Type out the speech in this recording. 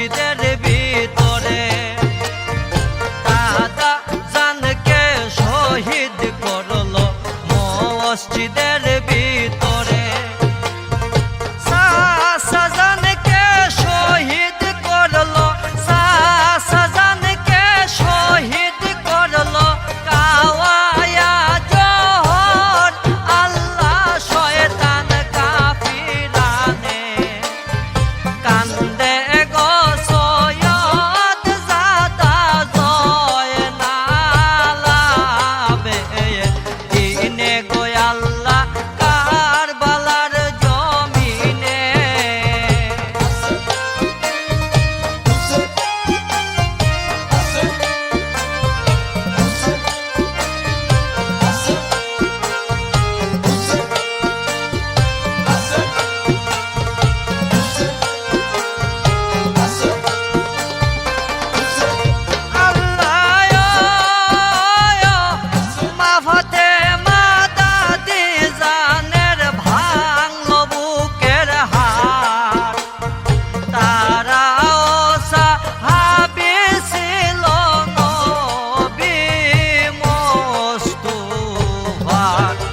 মসজিদের ভিতরে। দাদা জানকে শহীদ করল মসজিদের heart.